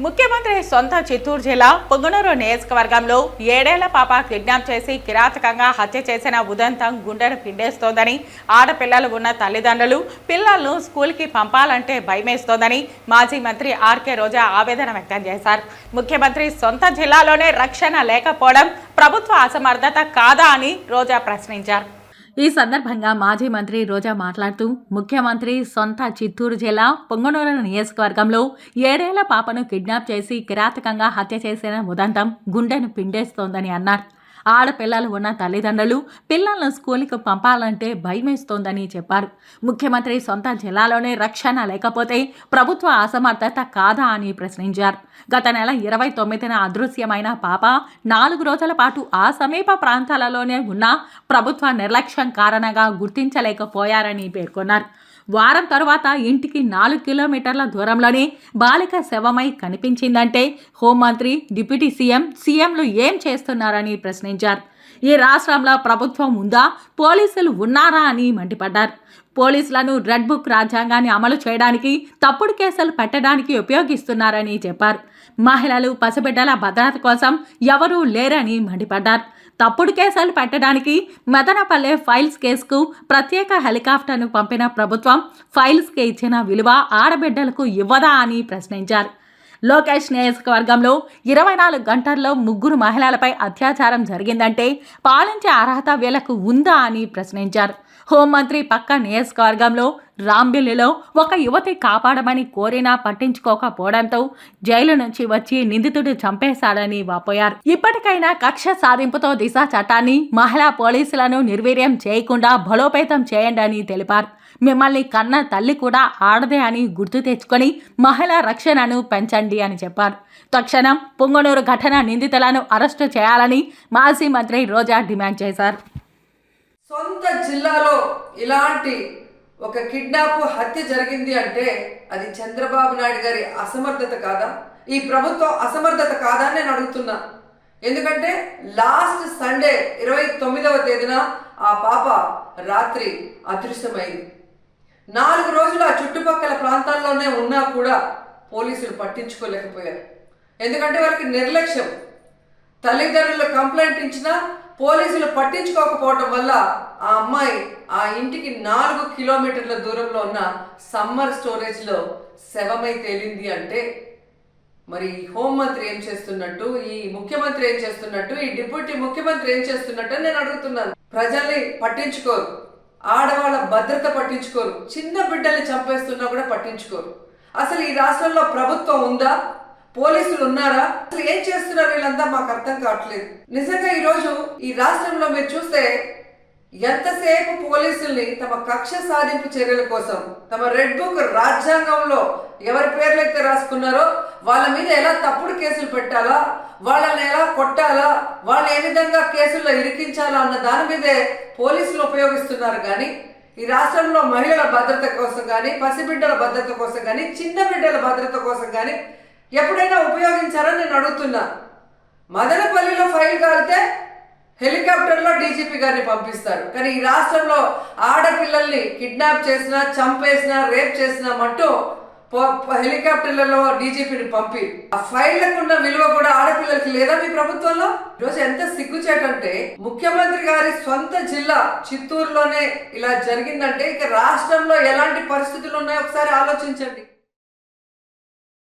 ముఖ్యమంత్రి సొంత చిత్తూరు జిల్లా పొంగనూరు నియోజకవర్గంలో ఏడేళ్ళ పాప కిడ్నాప్ చేసి కిరాతకంగా హత్య చేసిన ఉదంతం గుండెను పిండేస్తోందని ఆడపిల్లలు ఉన్న తల్లిదండ్రులు పిల్లలను స్కూల్కి పంపాలంటే భయమేస్తోందని మాజీ మంత్రి ఆర్కే రోజా ఆవేదన వ్యక్తం చేశారు. ముఖ్యమంత్రి సొంత జిల్లాలోనే రక్షణ లేకపోవడం ప్రభుత్వ అసమర్థత కాదా అని రోజా ప్రశ్నించారు. ఈ సందర్భంగా మాజీ మంత్రి రోజా మాట్లాడుతూ ముఖ్యమంత్రి సొంత చిత్తూరు జిల్లా పొంగనూరు నియోజకవర్గంలో ఏడేళ్ళ పాపను కిడ్నాప్ చేసి కిరాతకంగా హత్య చేసిన ఉదంతం గుండెను పిండేస్తోందని అన్నారు. ఆడపిల్లలు ఉన్న తల్లిదండ్రులు పిల్లలను స్కూల్కి పంపాలంటే భయమేస్తోందని చెప్పారు. ముఖ్యమంత్రి సొంత జిల్లాలోనే రక్షణ లేకపోతే ప్రభుత్వ అసమర్థత కాదా అని ప్రశ్నించారు. గత నెల ఇరవై తొమ్మిదిన అదృశ్యమైన పాప నాలుగు రోజుల పాటు ఆ సమీప ప్రాంతాలలోనే ఉన్న ప్రభుత్వ నిర్లక్ష్యం కారణంగా గుర్తించలేకపోయారని పేర్కొన్నారు. వారం తరువాత ఇంటికి నాలుగు కిలోమీటర్ల దూరంలోనే బాలిక శవమై కనిపించిందంటే హోంమంత్రి డిప్యూటీ సీఎం సీఎంలు ఏం చేస్తున్నారని ప్రశ్నించారు. ఈ రాష్ట్రంలో ప్రభుత్వం ఉందా? పోలీసులు ఉన్నారా అని మండిపడ్డారు. పోలీసులను రెడ్ బుక్ రాజ్యాంగాన్ని అమలు చేయడానికి తప్పుడు కేసులు పెట్టడానికి ఉపయోగిస్తున్నారని చెప్పారు. మహిళలు పసిబిడ్డల భద్రత కోసం ఎవరూ లేరని మండిపడ్డారు. తప్పుడు కేసులు పెట్టడానికి మదనపల్లె ఫైల్స్ కేసుకు ప్రత్యేక హెలికాప్టర్ను పంపిన ప్రభుత్వం ఫైల్స్కి ఇచ్చిన విలువ ఆడబిడ్డలకు ఇవ్వదా అని ప్రశ్నించారు. లోకేష్ నియోజకవర్గంలో ఇరవై నాలుగు గంటల్లో ముగ్గురు మహిళలపై అత్యాచారం జరిగిందంటే పాలించే అర్హత వీళ్ళకు ఉందా అని ప్రశ్నించారు. హోంమంత్రి పక్క నియోజకవర్గంలో రాంబిల్లిలో ఒక యువతి కాపాడమని కోరినా పట్టించుకోకపోవడంతో జైలు నుంచి వచ్చి నిందితుడు చంపేశాడని వాపోయారు. ఇప్పటికైనా కక్ష సాధింపుతో దిశ చట్టాన్ని మహిళా పోలీసులను నిర్వీర్యం చేయకుండా బలోపేతం చేయండి అని తెలిపారు. మిమ్మల్ని కన్న తల్లి కూడా ఆడదే అని గుర్తు తెచ్చుకొని మహిళా రక్షణను పెంచండి అని చెప్పారు. తక్షణం పొంగనూరు ఘటన నిందితులను అరెస్టు చేయాలని మాజీ మంత్రి రోజా డిమాండ్ చేశారు. సొంత జిల్లాలో ఇలాంటి ఒక కిడ్నాప్ హత్య జరిగింది అంటే అది చంద్రబాబు నాయుడు గారి అసమర్థత కాదా? ఈ ప్రభుత్వం అసమర్థత కాదా అని నేను అడుగుతున్నా. ఎందుకంటే లాస్ట్ సండే ఇరవై తొమ్మిదవ తేదీన ఆ పాప రాత్రి అదృశ్యమైంది. నాలుగు రోజులు ఆ చుట్టుపక్కల ప్రాంతాల్లోనే ఉన్నా కూడా పోలీసులు పట్టించుకోలేకపోయారు. ఎందుకంటే వారికి నిర్లక్ష్యం. తల్లిదండ్రులు కంప్లైంట్ ఇచ్చినా పోలీసులు పట్టించుకోకపోవటం వల్ల ఆ అమ్మాయి ఆ ఇంటికి నాలుగు కిలోమీటర్ల దూరంలో ఉన్న సమ్మర్ స్టోరేజ్లో శవమై తేలింది అంటే మరి ఈ హోంమంత్రి ఏం చేస్తున్నట్టు ఈ ముఖ్యమంత్రి ఏం చేస్తున్నట్టు ఈ డిప్యూటీ ముఖ్యమంత్రి ఏం చేస్తున్నట్టు నేను అడుగుతున్నాను. ప్రజల్ని పట్టించుకోరు. ఆడవాళ్ళ భద్రత పట్టించుకోరు. చిన్న బిడ్డల్ని చంపేస్తున్నా కూడా పట్టించుకోరు. అసలు ఈ రాష్ట్రంలో ప్రభుత్వం ఉందా? పోలీసులు ఉన్నారా? అసలు ఏం చేస్తున్నారు వీళ్ళంతా? మాకు అర్థం కావట్లేదు. నిజంగా ఈరోజు ఈ రాష్ట్రంలో మీరు చూస్తే ఎంతసేపు పోలీసుల్ని తమ కక్ష సాధింపు చర్యల కోసం తమ రెడ్ బుక్ రాజ్యాంగంలో ఎవరి పేర్లైతే రాసుకున్నారో వాళ్ళ మీద ఎలా తప్పుడు కేసులు పెట్టాలా వాళ్ళని ఎలా కొట్టాలా వాళ్ళు ఏ విధంగా కేసుల్లో ఇరికించాలా అన్న దాని మీదే పోలీసులు ఉపయోగిస్తున్నారు కానీ ఈ రాష్ట్రంలో మహిళల భద్రత కోసం కానీ పసిబిడ్డల భద్రత కోసం కానీ చిన్న బిడ్డల భద్రత కోసం కానీ ఎప్పుడైనా ఉపయోగించారని నేను అడుగుతున్నా. మదనపల్లిలో ఫైల్ కాలితే హెలికాప్టర్లో డీజీపీ గారిని పంపిస్తారు. కానీ ఈ రాష్ట్రంలో ఆడపిల్లల్ని కిడ్నాప్ చేసినా చంపేసినా రేప్ చేసినా మట్టు హెలికాప్టర్లలో డీజీపీని పంపి. ఆ ఫైళ్ళకు ఉన్న విలువ కూడా ఆడపిల్లలకి లేదా మీ ప్రభుత్వంలో? ఈరోజు ఎంత సిగ్గుచేటంటే ముఖ్యమంత్రి గారి సొంత జిల్లా చిత్తూరులోనే ఇలా జరిగిందంటే ఇక రాష్ట్రంలో ఎలాంటి పరిస్థితులు ఉన్నాయో ఒకసారి ఆలోచించండి.